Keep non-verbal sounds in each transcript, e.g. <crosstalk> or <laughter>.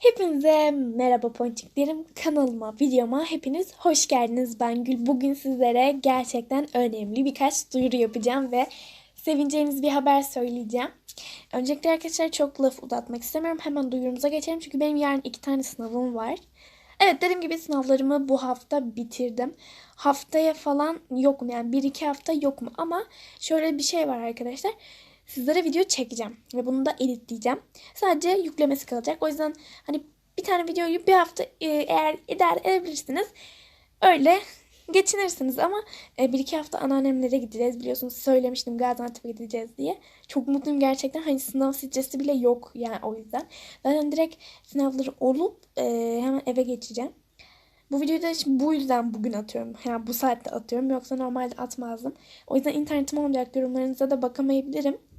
Hepinize merhaba ponçiklerim. Kanalıma, videoma hepiniz hoş geldiniz. Ben Gül. Bugün sizlere gerçekten önemli birkaç duyuru yapacağım ve sevineceğiniz bir haber söyleyeceğim. Öncelikle arkadaşlar çok laf uzatmak istemiyorum. Hemen duyurumuza geçelim. Çünkü benim yarın iki tane sınavım var. Evet dediğim gibi sınavlarımı bu hafta bitirdim. Haftaya falan yokum yani bir iki hafta yokum ama şöyle bir şey var arkadaşlar. Sizlere video çekeceğim ve bunu da editleyeceğim. Sadece yüklemesi kalacak. O yüzden hani bir tane videoyu bir hafta e, eğer idare edebilirsiniz öyle geçinirsiniz ama e, bir iki hafta anneannemlere gideceğiz biliyorsunuz söylemiştim Gaziantep'e gideceğiz diye. Çok mutluyum gerçekten hani sınav stresi bile yok yani o yüzden. Zaten direkt sınavları olup e, hemen eve geçeceğim. Bu videoyu da şimdi bu yüzden bugün atıyorum. Yani bu saatte atıyorum. Yoksa normalde atmazdım. O yüzden internetim olmayacak yorumlarınıza da bakamayabilirim.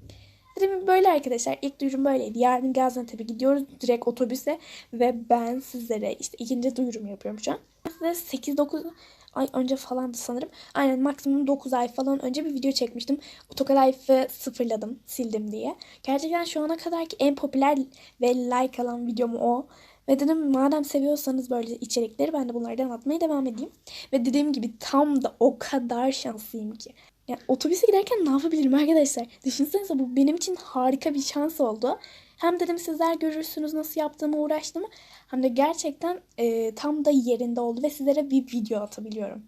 Dedim böyle arkadaşlar ilk duyurum böyleydi. Yarın Gaziantep'e gidiyoruz direkt otobüse ve ben sizlere işte ikinci duyurum yapıyorum şu an. Size 8-9 ay önce falandı sanırım. Aynen maksimum 9 ay falan önce bir video çekmiştim. Otokalife sıfırladım, sildim diye. Gerçekten şu ana kadarki en popüler ve like alan videom o. Ve dedim madem seviyorsanız böyle içerikleri ben de bunlardan atmaya devam edeyim. Ve dediğim gibi tam da o kadar şanslıyım ki. Yani otobüse giderken ne yapabilirim arkadaşlar? Düşünsenize bu benim için harika bir şans oldu. Hem dedim sizler görürsünüz nasıl yaptığımı uğraştığımı. Hem de gerçekten e, tam da yerinde oldu ve sizlere bir video atabiliyorum.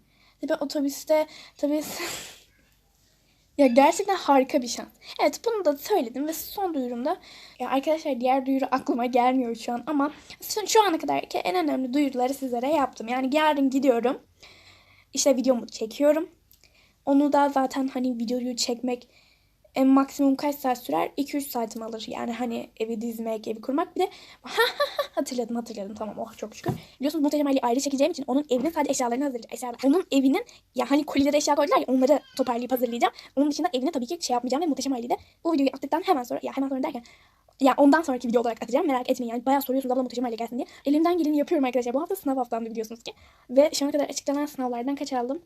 Ben otobüste tabii <laughs> ya gerçekten harika bir şans. Evet bunu da söyledim ve son duyurumda ya arkadaşlar diğer duyuru aklıma gelmiyor şu an ama şu ana kadarki en önemli duyuruları sizlere yaptım. Yani yarın gidiyorum. İşte videomu çekiyorum. Onu da zaten hani videoyu çekmek en maksimum kaç saat sürer? 2-3 saatimi alır. Yani hani evi dizmek, evi kurmak. Bir de <laughs> hatırladım hatırladım tamam oh çok şükür. Biliyorsunuz Muhteşem Ali'yi ayrı çekeceğim için onun evinin sadece eşyalarını hazırlayacağım. Eşyalar. Onun evinin ya hani kolilere eşya koydular ya onları toparlayıp hazırlayacağım. Onun dışında evine tabii ki şey yapmayacağım ve Muhteşem Ali'de bu videoyu attıktan hemen sonra ya hemen sonra derken ya ondan sonraki video olarak atacağım. Merak etmeyin yani bayağı soruyorsunuz abla muhteşem hale gelsin diye. Elimden geleni yapıyorum arkadaşlar. Bu hafta sınav haftamda biliyorsunuz ki. Ve şu ana kadar açıklanan sınavlardan kaç aldım?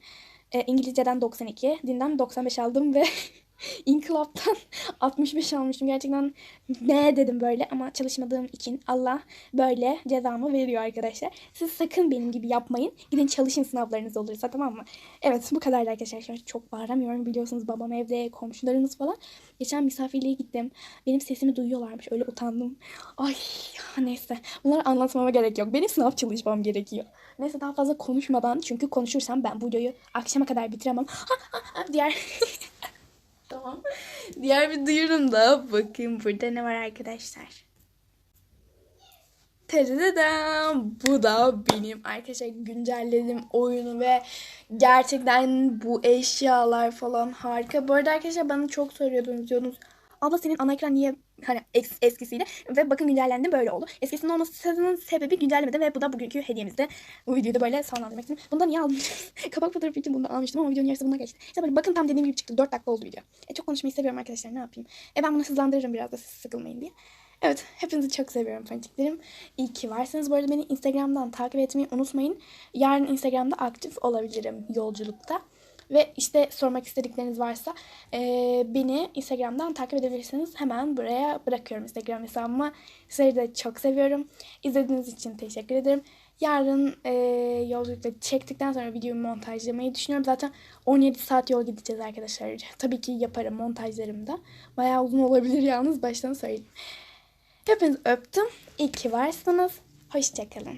E, İngilizceden 92, dinden 95 aldım ve <laughs> <laughs> İnkılap'tan <laughs> 65 almıştım. Gerçekten ne dedim böyle ama çalışmadığım için Allah böyle cezamı veriyor arkadaşlar. Siz sakın benim gibi yapmayın. Gidin çalışın sınavlarınız olursa tamam mı? Evet bu kadar arkadaşlar. Çok bağıramıyorum biliyorsunuz babam evde, komşularımız falan. Geçen misafirliğe gittim. Benim sesimi duyuyorlarmış. Öyle utandım. Ay neyse. Bunları anlatmama gerek yok. Benim sınav çalışmam gerekiyor. Neyse daha fazla konuşmadan çünkü konuşursam ben bu videoyu akşama kadar bitiremem. Diğer. <laughs> Diğer bir duyurum da bakın burada ne var arkadaşlar. Tadadam. Bu da benim arkadaşlar güncelledim oyunu ve gerçekten bu eşyalar falan harika. Bu arada arkadaşlar bana çok soruyordunuz diyordunuz. Abla senin ana ekran niye hani es eskisiyle ve bakın güncellendi böyle oldu. Eskisinin olmasının sebebi güncellemedi ve bu da bugünkü hediyemizde. Bu videoyu da böyle sonlandırmak istedim. Bunu da niye aldım? <laughs> Kapak fotoğrafı için bunu da almıştım ama videonun yarısı buna geçti. İşte böyle bakın tam dediğim gibi çıktı. 4 dakika oldu video. E, çok konuşmayı seviyorum arkadaşlar ne yapayım. E ben bunu hızlandırırım biraz da siz sıkılmayın diye. Evet, hepinizi çok seviyorum fanatiklerim. İyi ki varsınız. Bu arada beni Instagram'dan takip etmeyi unutmayın. Yarın Instagram'da aktif olabilirim yolculukta. Ve işte sormak istedikleriniz varsa e, beni Instagram'dan takip edebilirsiniz. Hemen buraya bırakıyorum Instagram hesabıma. Sizleri de çok seviyorum. İzlediğiniz için teşekkür ederim. Yarın e, yolculukta çektikten sonra videoyu montajlamayı düşünüyorum. Zaten 17 saat yol gideceğiz arkadaşlar. Tabii ki yaparım montajlarımı da. Bayağı uzun olabilir yalnız baştan söyleyeyim. Hepinizi öptüm. İyi ki varsınız. Hoşçakalın.